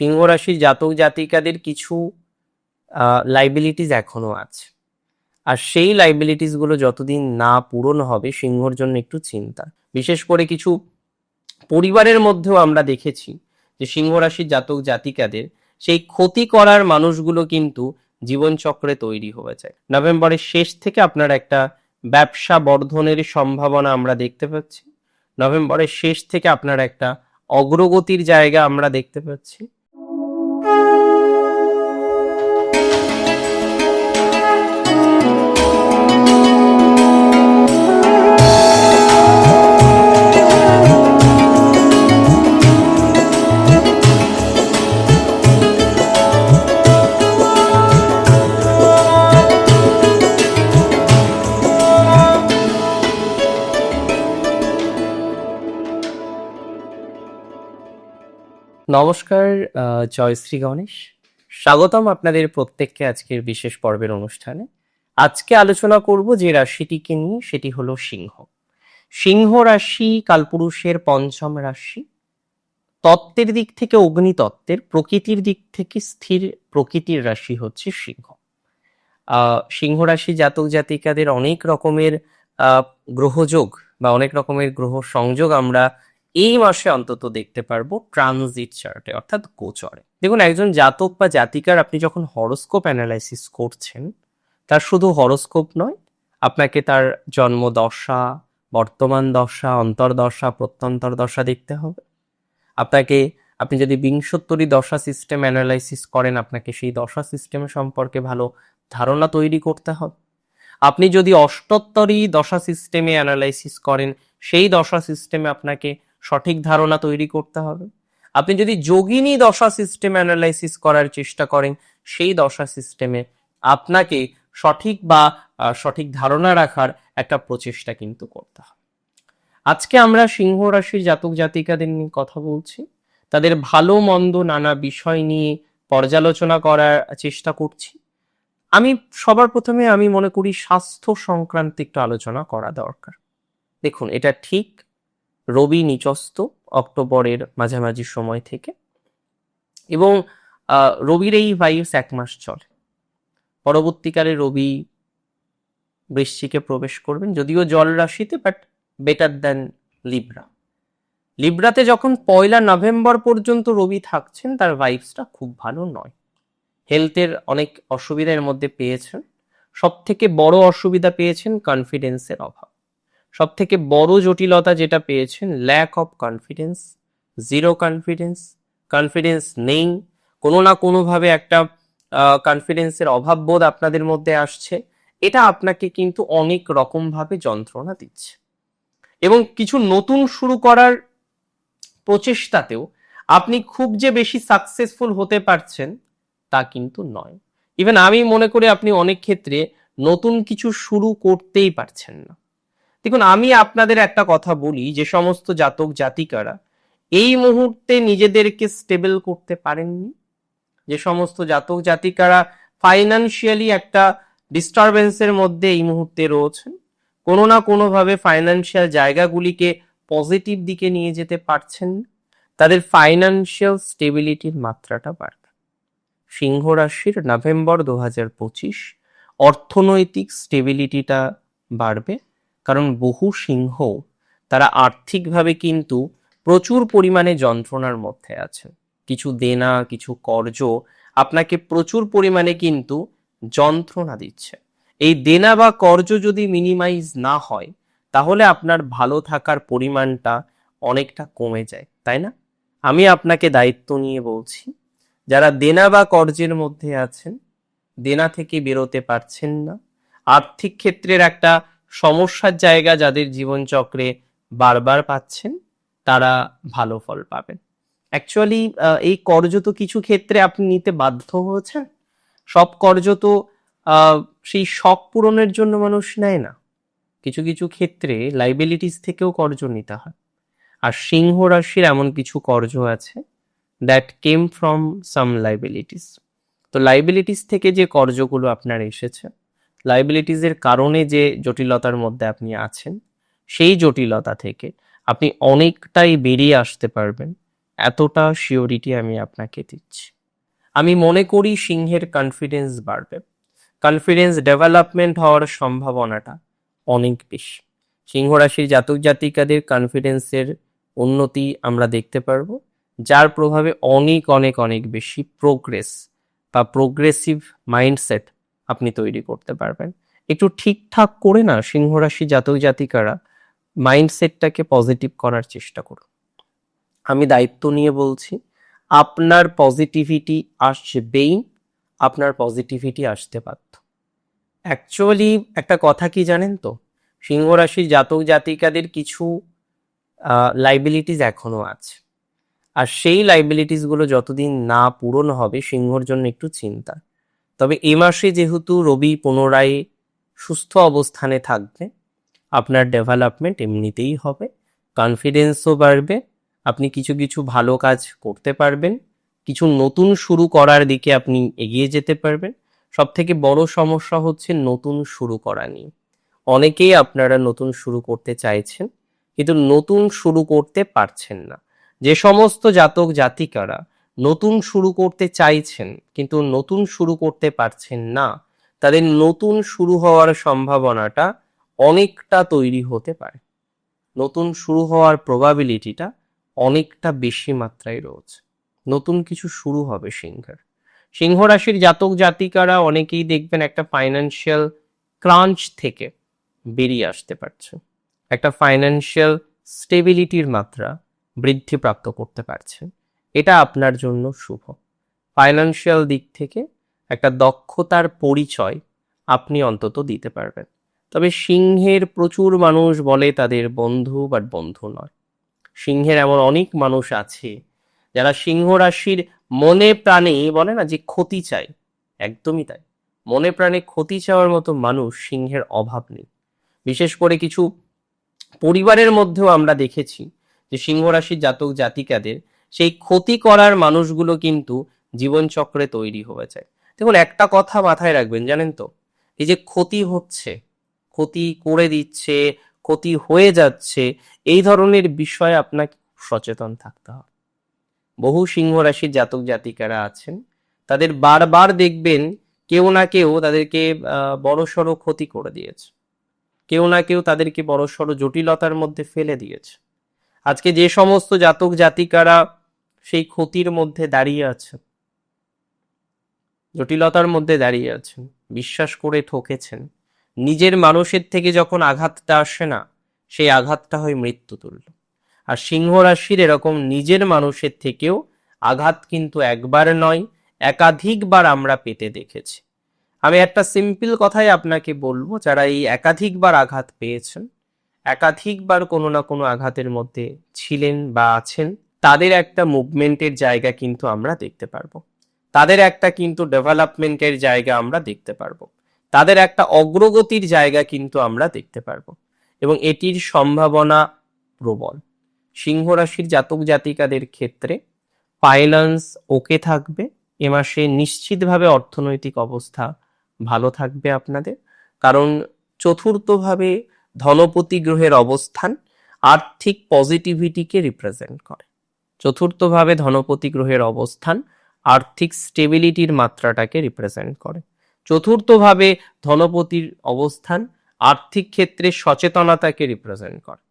সিংহ রাশির জাতক জাতিকাদের কিছু লাইবিলিটিস এখনও আছে। আর সেই লাইবিলিটিসগুলো যতদিন না পূরণ হবে, সিংহর জন্য একটু চিন্তা। বিশেষ করে কিছু পরিবারের মধ্যেও আমরা দেখেছি যে সিংহ রাশির জাতক জাতিকাদের সেই ক্ষতি করার মানুষগুলো কিন্তু জীবনচক্রে তৈরি হয়েছে নভেম্বরের শেষ থেকে আপনার একটা ব্যবসা বর্ধনের সম্ভাবনা আমরা দেখতে পাচ্ছি। নভেম্বরের শেষ থেকে আপনার একটা অগ্রগতির জায়গা আমরা দেখতে পাচ্ছি। নমস্কার জয়শ্রী গণেশ। স্বাগতম আপনাদের প্রত্যেককে আজকের বিশেষ পর্বের অনুষ্ঠানে। আজকে আলোচনা করব যে রাশিটিকে নিয়ে, সেটি হলো সিংহ। সিংহ রাশি কালপুরুষের পঞ্চম রাশি। তত্ত্বের দিক থেকে অগ্নিতত্ত্বের, প্রকৃতির দিক থেকে স্থির প্রকৃতির রাশি হচ্ছে সিংহ। সিংহ রাশি জাতক জাতিকাদের অনেক রকমের গ্রহযোগ বা অনেক রকমের গ্রহ সংযোগ আমরা এই মাসে অন্তত দেখতে পারব ট্রানজিট চার্টে, অর্থাৎ গোচরে। দেখুন, একজন জাতক বা জাতিকার আপনি যখন হরোস্কোপ অ্যানালাইসিস করছেন, তার শুধু হরোস্কোপ নয়, আপনাকে তার জন্ম দশা, বর্তমান দশা, অন্তর্দশা, প্রত্যন্তর দশা দেখতে হবে। আপনাকে, আপনি যদি বিংশোত্তরী দশা সিস্টেম অ্যানালাইসিস করেন, আপনাকে সেই দশা সিস্টেম সম্পর্কে ভালো ধারণা তৈরি করতে হবে। আপনি যদি অষ্টোত্তরী দশা সিস্টেমে অ্যানালাইসিস করেন, সেই দশা সিস্টেমে আপনাকে সঠিক ধারণা তৈরি করতে হবে। আপনি যদি যোগিনী দশা সিস্টেম অ্যানালাইসিস করার চেষ্টা করেন, সেই দশা সিস্টেমে আপনাকে সঠিক বা সঠিক ধারণা রাখার একটা প্রচেষ্টা কিন্তু করতে হবে। আজকে আমরা সিংহ রাশির জাতক জাতিকাদের নিয়ে কথা বলছি। তাদের ভালো মন্দ নানা বিষয় নিয়ে পর্যালোচনা করার চেষ্টা করছি। আমি, সবার প্রথমে আমি মনে করি স্বাস্থ্য সংক্রান্ত একটু আলোচনা করা দরকার। দেখুন, এটা ঠিক রবি নিচস্ত অক্টোবরের মাঝামাঝি সময় থেকে। এবং রবির এই ভাইবস এক মাস চলে। পরবর্তীকালে রবি বৃশ্চিকে প্রবেশ করবেন, যদিও জল রাশিতে বাট বেটার দ্যান লিব্রা লিব্রাতে যখন পয়লা নভেম্বর পর্যন্ত রবি থাকছেন, তার ভাইবসটা খুব ভালো নয়। হেলথের অনেক অসুবিধার মধ্যে পেয়েছেন। সব থেকে বড় অসুবিধা পেয়েছেন কনফিডেন্সের অভাব। সব থেকে বড় জটিলতা যেটা পেয়েছেন lack of confidence zero confidence confidence নেই। কোনো না কোনোভাবে একটা কনফিডেন্সের অভাব বোধ আপনাদের মধ্যে আসছে। এটা আপনাকে কিন্তু অনেক রকম ভাবে যন্ত্রণা দিচ্ছে। এবং কিছু নতুন শুরু করার প্রচেষ্টাতেও আপনি খুব যে বেশি সাকসেসফুল হতে পারছেন, তা কিন্তু নয়। ইভেন আমি মনে করি আপনি অনেক ক্ষেত্রে নতুন কিছু শুরু করতেই পারছেন না। দেখুন, আমি আপনাদের একটা কথা বলি, যে সমস্ত জাতক জাতিকারা এই মুহূর্তে নিজেদেরকে স্টেবল করতে পারেননি? যে সমস্ত জাতক জাতিকারা ফাইনান্সিয়ালি একটা ডিস্টারবেন্সের মধ্যে এই মুহূর্তে রয়েছেন, কোনো না কোনোভাবে ফাইনান্সিয়াল জায়গাগুলিকে পজিটিভ দিকে নিয়ে যেতে পারছেন তাদের ফাইনান্সিয়াল স্টেবিলিটির মাত্রাটা বাড়বে। সিংহ রাশির নভেম্বর দু হাজার পঁচিশ অর্থনৈতিক স্টেবিলিটিটা বাড়বে। কারণ বহু সিংহ তারা আর্থিকভাবে কিন্তু প্রচুর পরিমাণে যন্ত্রণার মধ্যে আছে কিছু দেনা, কিছু কর্জ আপনাকে প্রচুর পরিমাণে কিন্তু যন্ত্রণা দিচ্ছে। এই দেনা বা কর্জ যদি মিনিমাইজ না হয়, তাহলে আপনার ভালো থাকার পরিমাণটা অনেকটা কমে যায়, তাই না? আমি আপনাকে দায়িত্ব নিয়ে বলছি, যারা দেনা বা কর্জের মধ্যে আছেন, দেনা থেকে বেরোতে পারছেন না। আর্থিক ক্ষেত্রের একটা সমস্যার জায়গা যাদের জীবনচক্রে বারবার পাচ্ছেন, তারা ভালো ফল পাবেন। অ্যাকচুয়ালি এই কর্জ তো কিছু ক্ষেত্রে আপনি নিতে বাধ্য হয়েছেন। সব কর্জ তো সেই শখ পূরণের জন্য মানুষ নেয় না। কিছু কিছু ক্ষেত্রে লাইবিলিটিস থেকেও কর্জ নিতে হয়। আর সিংহ রাশির এমন কিছু কর্জ আছে that came from some liabilities তো লাইবিলিটিস থেকে যে কর্জগুলো আপনার এসেছে লাইবিলিটিসের কারণে যে জটিলতার মধ্যে আপনি আছেন, সেই জটিলতা থেকে আপনি অনেকটাই বেরিয়ে আসতে পারবেন। এতটা শিওরিটি আমি আপনাকে দিচ্ছি। আমি মনে করি সিংহের কনফিডেন্স বাড়বে। কনফিডেন্স ডেভেলপমেন্ট হওয়ার সম্ভাবনাটা অনেক বেশি। সিংহ রাশির জাতক জাতিকাদের কনফিডেন্সের উন্নতি আমরা দেখতে পারব, যার প্রভাবে অনেক অনেক অনেক বেশি প্রোগ্রেস বা প্রোগ্রেসিভ মাইন্ডসেট আপনি তৈরি করতে পারবেন। একটু ঠিকঠাক করে না সিংহ রাশি জাতক জাতিকারা মাইন্ডসেটটাকে পজিটিভ করার চেষ্টা করুন। আমি দায়িত্ব নিয়ে বলছি, আপনার পজিটিভিটি আসবেই, আপনার পজিটিভিটি আসতে বাধ্য। অ্যাকচুয়ালি একটা কথা কি জানেন তো? সিংহ রাশির জাতক জাতিকাদের কিছু লাইবিলিটিস এখনও আছে। আর সেই লাইবিলিটিসগুলো যতদিন না পূরণ হবে, সিংহর জন্য একটু চিন্তা। তবে এ মাসে যেহেতু রবি পুনরায় সুস্থ অবস্থানে থাকবে, আপনার ডেভেলপমেন্ট এমনিতেই হবে কনফিডেন্সও বাড়বে, আপনি কিছু কিছু ভালো কাজ করতে পারবেন, কিছু নতুন শুরু করার দিকে আপনি এগিয়ে যেতে পারবেন। সব থেকে বড় সমস্যা হচ্ছে নতুন শুরু করা নিয়ে। অনেকেই আপনারা নতুন শুরু করতে চাইছেন, কিন্তু নতুন শুরু করতে পারছেন না। যে সমস্ত জাতক জাতিকারা নতুন শুরু করতে চাইছেন, কিন্তু নতুন শুরু করতে পারছেন না, তাদের নতুন শুরু হওয়ার সম্ভাবনাটা অনেকটা তৈরি হতে পারে। নতুন শুরু হওয়ার প্রবাবিলিটিটা অনেকটা বেশি মাত্রায় রয়েছে। নতুন কিছু শুরু হবে সিংহের। সিংহ রাশির জাতক জাতিকারা অনেকেই দেখবেন একটা ফাইন্যান্সিয়াল ক্রাঞ্চ থেকে বেরিয়ে আসতে পারছে। একটা ফাইন্যান্সিয়াল স্টেবিলিটির মাত্রা বৃদ্ধি প্রাপ্ত করতে পারছেন এটা আপনার জন্য শুভ। ফাইন্যান্সিয়াল দিক থেকে একটা দক্ষতার পরিচয় আপনি অন্তত দিতে পারবেন। তবে সিংহের প্রচুর মানুষ বলে তাদের বন্ধু বাট বন্ধু নয়। সিংহের এমন অনেক মানুষ আছে যারা সিংহ রাশির মনে প্রাণে বলে না যে ক্ষতি চায় একদমই তাই। মনে প্রাণে ক্ষতি চাওয়ার মতো মানুষ সিংহের অভাব নেই। বিশেষ করে কিছু পরিবারের মধ্যেও আমরা দেখেছি যে সিংহ রাশির জাতক জাতিকাদের সেই ক্ষতি করার মানুষগুলো কিন্তু জীবনচক্রে তৈরি হয়ে যায়। দেখুন, একটা কথা মাথায় রাখবেন, জানেন তো? এই যে ক্ষতি হচ্ছে, ক্ষতি করে দিচ্ছে, ক্ষতি হয়ে যাচ্ছে, এই ধরনের বিষয়ে আপনাকে সচেতন থাকতে হবে। বহু সিংহ রাশির জাতক জাতিকারা আছেন, তাদের বারবার দেখবেন কেউ না কেউ তাদেরকে বড় সড়ো ক্ষতি করে দিয়েছে। কেউ না কেউ তাদেরকে বড় সড়ো জটিলতার মধ্যে ফেলে দিয়েছে। আজকে যে সমস্ত জাতক জাতিকারা সেই ক্ষতির মধ্যে দাঁড়িয়ে আছেন। জটিলতার মধ্যে দাঁড়িয়ে আছেন, বিশ্বাস করে ঠকেছেন। নিজের মানুষের থেকে যখন আঘাতটা আসে না, সেই আঘাতটা হয় মৃত্যু তুল্য আর সিংহ রাশির এরকম নিজের মানুষের থেকেও আঘাত কিন্তু একবার নয়, একাধিকবার আমরা পেতে দেখেছি। আমি একটা সিম্পল কথাই আপনাকে বলব, যারা এই একাধিকবার আঘাত পেয়েছেন, একাধিকবার কোনো না কোনো আঘাতের মধ্যে ছিলেন বা আছেন তাদের একটা মুভমেন্টের জায়গা কিন্তু আমরা দেখতে পারব। তাদের একটা কিন্তু ডেভেলপমেন্টের জায়গা আমরা দেখতে পারব। তাদের একটা অগ্রগতির জায়গা কিন্তু আমরা দেখতে পারব। এবং এটির সম্ভাবনা প্রবল। সিংহ রাশির জাতক জাতিকাদের ক্ষেত্রে ফাইন্যান্স ওকে থাকবে। এ মাসে নিশ্চিতভাবে অর্থনৈতিক অবস্থা ভালো থাকবে আপনাদের। কারণ চতুর্থভাবে ধনপতি গ্রহের অবস্থান আর্থিক পজিটিভিটিকে রিপ্রেজেন্ট করে। চতুর্থভাবে ধনপতি গ্রহের অবস্থান আর্থিক স্টেবিলিটির মাত্রাটাকে রিপ্রেজেন্ট করে। চতুর্থভাবে ধনপতির অবস্থান আর্থিক ক্ষেত্রে সচেতনতাকে রিপ্রেজেন্ট করে।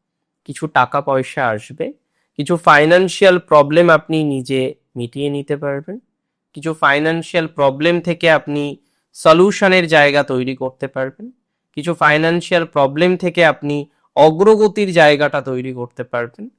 কিছু টাকা পয়সা আসবে, কিছু ফাইন্যান্সিয়াল প্রবলেম আপনি নিজে মিটিয়ে নিতে পারবেন, কিছু ফাইন্যান্সিয়াল প্রবলেম থেকে আপনি সলিউশনের জায়গা তৈরি করতে পারবেন, কিছু ফাইন্যান্সিয়াল প্রবলেম থেকে আপনি অগ্রগতির জায়গাটা তৈরি করতে পারবেন।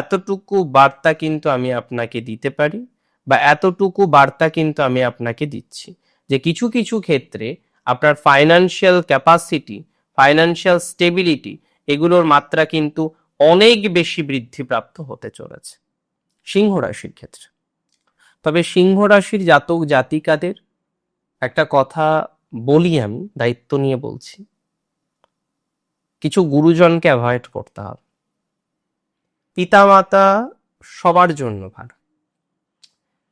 এতটুকু বার্তা কিন্তু আমি আপনাকে দিতে পারি বা এতটুকু বার্তা কিন্তু আমি আপনাকে দিচ্ছি যে কিছু কিছু ক্ষেত্রে আপনার ফাইন্যান্সিয়াল ক্যাপাসিটি ফাইন্যান্সিয়াল স্টেবিলিটি এগুলোর মাত্রা কিন্তু অনেক বেশি বৃদ্ধিপ্রাপ্ত হতে চলেছে সিংহ রাশির ক্ষেত্রে। তবে সিংহ রাশির জাতক জাতিকাদের একটা কথা বলি আমি, দায়িত্ব নিয়ে বলছি, কিছু গুরুজনকে অ্যাভয়েড করতে হবে। পিতামাতা সবার জন্য ভালো।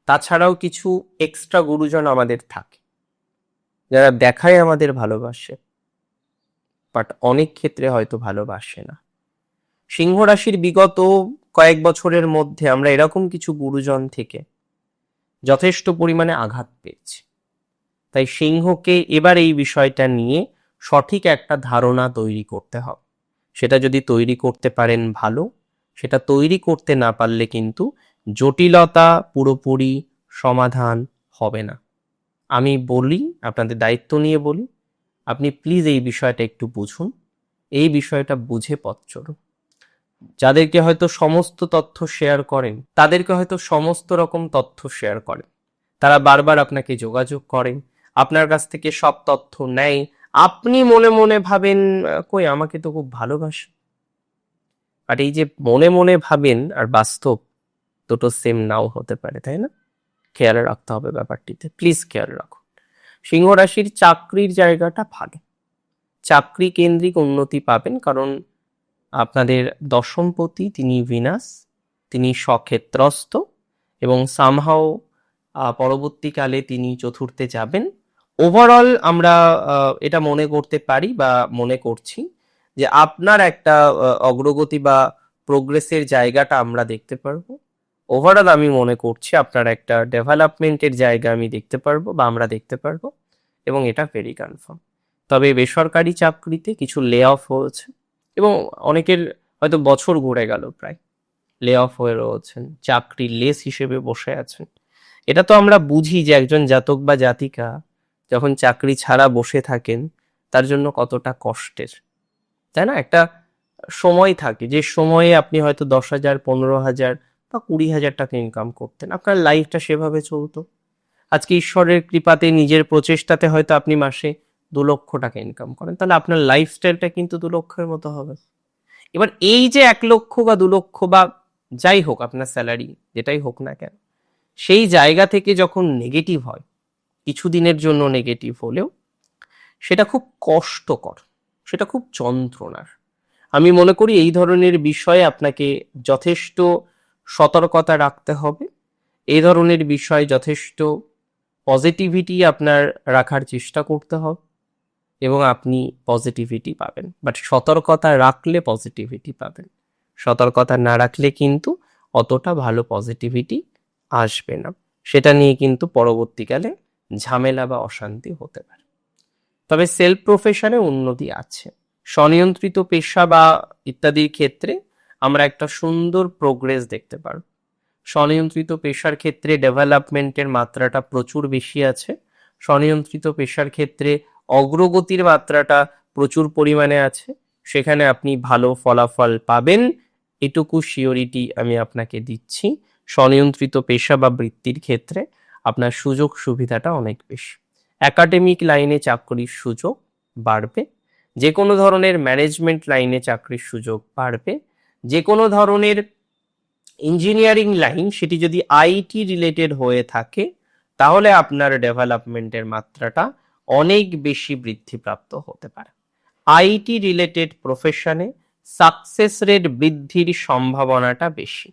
তাছাড়াও কিছু এক্সট্রা গুরুজন আমাদের থাকে, যারা দেখায় আমাদের ভালোবাসে বাট অনেক ক্ষেত্রে হয়তো ভালোবাসে না। সিংহ রাশির বিগত কয়েক বছরের মধ্যে আমরা এরকম কিছু গুরুজন থেকে যথেষ্ট পরিমাণে আঘাত পেয়েছি। তাই সিংহকে এবার এই বিষয়টা নিয়ে সঠিক একটা ধারণা তৈরি করতে হবে। সেটা যদি তৈরি করতে পারেন ভালো সেটা তৈরি করতে না পারলে কিন্তু জটিলতা পুরোপুরি সমাধান হবে না। আমি বলি, আপনাদের দায়িত্ব নিয়ে বলি, আপনি প্লিজ এই বিষয়টা একটু বুঝুন। এই বিষয়টা বুঝে পথ চলুন। যাদেরকে হয়তো সমস্ত তথ্য শেয়ার করেন, তাদেরকে হয়তো সমস্ত রকম তথ্য শেয়ার করেন। তারা বারবার আপনাকে যোগাযোগ করেন, আপনার কাছ থেকে সব তথ্য নেয়। আপনি মনে মনে ভাবেন কই, আমাকে তো খুব ভালোবাসে। আর এই যে মনে মনে ভাবেন আর বাস্তব দুটো সেম নাও হতে পারে, তাই না? খেয়াল রাখতে হবে ব্যাপারটিতে প্লিজ খেয়াল রাখুন। সিংহ রাশির চাকরির জায়গাটা ভালো। চাকরি কেন্দ্রিক উন্নতি পাবেন কারণ আপনাদের দশমপতি, তিনি ভিনাস তিনি সক্ষেত্রস্থ এবং সামহাও পরবর্তীকালে তিনি চতুর্থে যাবেন। ওভারঅল আমরা এটা মনে করতে পারি বা মনে করছি যে আপনার একটা অগ্রগতি বা প্রোগ্রেসের জায়গাটা আমরা দেখতে পারব। ওভারঅল আমি মনে করছি আপনার একটা ডেভেলপমেন্টের জায়গা আমি দেখতে পারব বা আমরা দেখতে পারব এবং এটা ভেরি কনফার্ম তবে বেসরকারি চাকরিতে কিছু লে অফ হয়েছে এবং অনেকের হয়তো বছর ঘুরে গেল প্রায়। লে অফ হয়ে রয়েছেন, চাকরি লেস হিসেবে বসে আছেন। এটা তো আমরা বুঝি যে একজন জাতক বা জাতিকা যখন চাকরি ছাড়া বসে থাকেন, তার জন্য কতটা কষ্টের। তাই না? একটা সময় থাকে যে সময়ে আপনি হয়তো দশ হাজার, পনেরো হাজার বা কুড়ি হাজার টাকা ইনকাম করতেন। আপনার লাইফটা সেভাবে চলতো। আজকে ঈশ্বরের কৃপাতে, নিজের প্রচেষ্টাতে হয়তো আপনি মাসে দু লক্ষ টাকা ইনকাম করেন। তাহলে আপনার লাইফস্টাইলটা কিন্তু দু লক্ষের মতো হবে। এবার এই যে এক লক্ষ বা দু লক্ষ বা যাই হোক আপনার স্যালারি যেটাই হোক না কেন, সেই জায়গা থেকে যখন নেগেটিভ হয়, কিছুদিনের জন্য নেগেটিভ হলেও, সেটা খুব কষ্টকর। সেটা খুব যন্ত্রণার। আমি মনে করি এই ধরনের বিষয়ে আপনাকে যথেষ্ট সতর্কতা রাখতে হবে। এই ধরনের বিষয়ে যথেষ্ট পজিটিভিটি আপনার রাখার চেষ্টা করতে হবে এবং আপনি পজিটিভিটি পাবেন। বাট সতর্কতা রাখলে পজিটিভিটি পাবেন। সতর্কতা না রাখলে কিন্তু অতটা ভালো পজিটিভিটি আসবে না। সেটা নিয়ে কিন্তু পরবর্তীকালে ঝামেলা বা অশান্তি হতে পারে। তবে সেলফ প্রফেশনে উন্নতি আছে। স্বনিয়ন্ত্রিত পেশা বা ইত্যাদির ক্ষেত্রে আমরা একটা সুন্দর প্রোগ্রেস দেখতে পারব। স্বনিয়ন্ত্রিত পেশার ক্ষেত্রে ডেভেলপমেন্টের মাত্রাটা প্রচুর বেশি আছে। স্বনিয়ন্ত্রিত পেশার ক্ষেত্রে অগ্রগতির মাত্রাটা প্রচুর পরিমাণে আছে। সেখানে আপনি ভালো ফলাফল পাবেন, এটুকু শিওরিটি আমি আপনাকে দিচ্ছি। স্বনিয়ন্ত্রিত পেশা বা বৃত্তির ক্ষেত্রে আপনার সুযোগ সুবিধাটা অনেক বেশি। একাডেমিক লাইনে চাকরির সুযোগ বাড়বে যে কোনো ধরনের ম্যানেজমেন্ট লাইনে চাকরির সুযোগ বাড়বে যে কোনো ধরনের ইঞ্জিনিয়ারিং লাইন সেটি যদি আইটি রিলেটেড হয়ে থাকে, তাহলে আপনার ডেভেলপমেন্টের মাত্রাটা অনেক বেশি বৃদ্ধিপ্রাপ্ত হতে পারে। আইটি রিলেটেড প্রফেশনে সাকসেস রেট বৃদ্ধির সম্ভাবনাটা বেশি।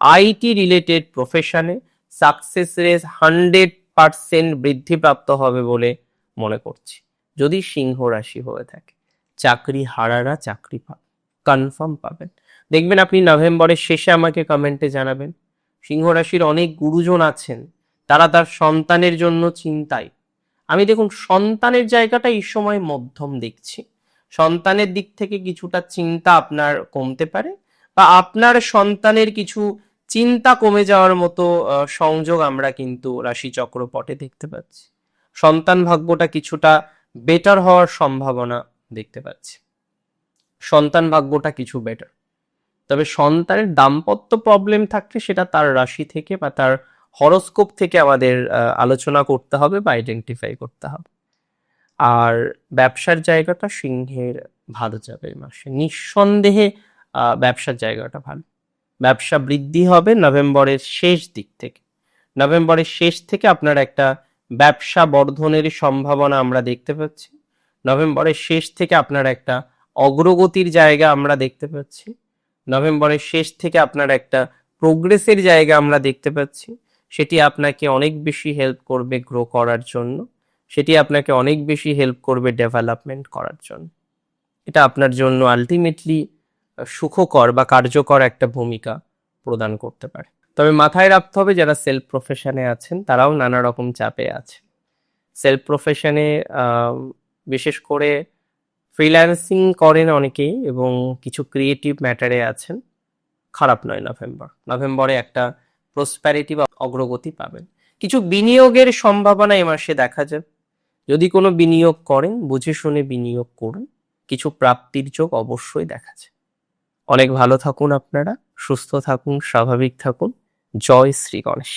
আইটি রিলেটেড প্রফেশনে সাকসেস রেট হান্ড্রেড পার্সেন্ট বৃদ্ধিপ্রাপ্ত হবে বলে মনে করছি। যদি সিংহ রাশি হয়ে থাকে, চাকরি হারারা চাকরি পাবে কনফার্ম পাবেন। দেখবেন আপনি নভেম্বরের শেষে আমাকে কমেন্টে জানাবেন, সিংহ রাশির অনেক গুরুজন আছেন, তারা তার সন্তানের জন্য চিন্তায়। আমি দেখুন, সন্তানের জায়গাটা এই সময় মধ্যম দেখছি। সন্তানের দিক থেকে কিছুটা চিন্তা আপনার কমতে পারে বা আপনার সন্তানের কিছু চিন্তা কমে যাওয়ার মতো সংযোগ আমরা কিন্তু রাশি চক্রপটে দেখতে পাচ্ছি। সন্তান ভাগ্যটা কিছুটা বেটার হওয়ার সম্ভাবনা দেখতে পাচ্ছি। সন্তান ভাগ্যটা কিছু বেটার তবে সন্তানের দাম্পত্য প্রবলেম থাকলে সেটা তার রাশি থেকে বা তার হরস্কোপ থেকে আমাদের আলোচনা করতে হবে বা আইডেন্টিফাই করতে হবে। আর ব্যবসার জায়গাটা সিংহের ভালো যাবে, মাসে। নিঃসন্দেহে ব্যবসার জায়গাটা ভালো। ব্যবসা বৃদ্ধি হবে নভেম্বরের শেষ দিক থেকে। নভেম্বরের শেষ থেকে আপনার একটা ব্যবসা বর্ধনের সম্ভাবনা আমরা দেখতে পাচ্ছি। নভেম্বরের শেষ থেকে আপনার একটা অগ্রগতির জায়গা আমরা দেখতে পাচ্ছি। নভেম্বরের শেষ থেকে আপনার একটা প্রোগ্রেসের জায়গা আমরা দেখতে পাচ্ছি। সেটি আপনাকে অনেক বেশি হেল্প করবে গ্রো করার জন্য। সেটি আপনাকে অনেক বেশি হেল্প করবে ডেভেলপমেন্ট করার জন্য। এটা আপনার জন্য আলটিমেটলি সুখকর বা কার্যকর একটা ভূমিকা প্রদান করতে পারে। তবে মাথায় রাখতে হবে যারা সেলফ প্রফেশনে আছেন, তারাও নানা রকম চাপে আছে। সেলফ প্রফেশনে বিশেষ করে ফ্রিল্যান্সিং করেন অনেকেই এবং কিছু ক্রিয়েটিভ ম্যাটারে আছেন, খারাপ নয় নভেম্বর নভেম্বরে একটা প্রসপ্যারিটি বা অগ্রগতি পাবেন। কিছু বিনিয়োগের সম্ভাবনা এ মাসে দেখা যাবে যদি কোনো বিনিয়োগ করেন, বুঝে শুনে বিনিয়োগ করুন। কিছু প্রাপ্তির যোগ অবশ্যই দেখা যায় অনেক ভালো থাকুন আপনারা সুস্থ থাকুন স্বাভাবিক থাকুন। জয় শ্রী গণেশ।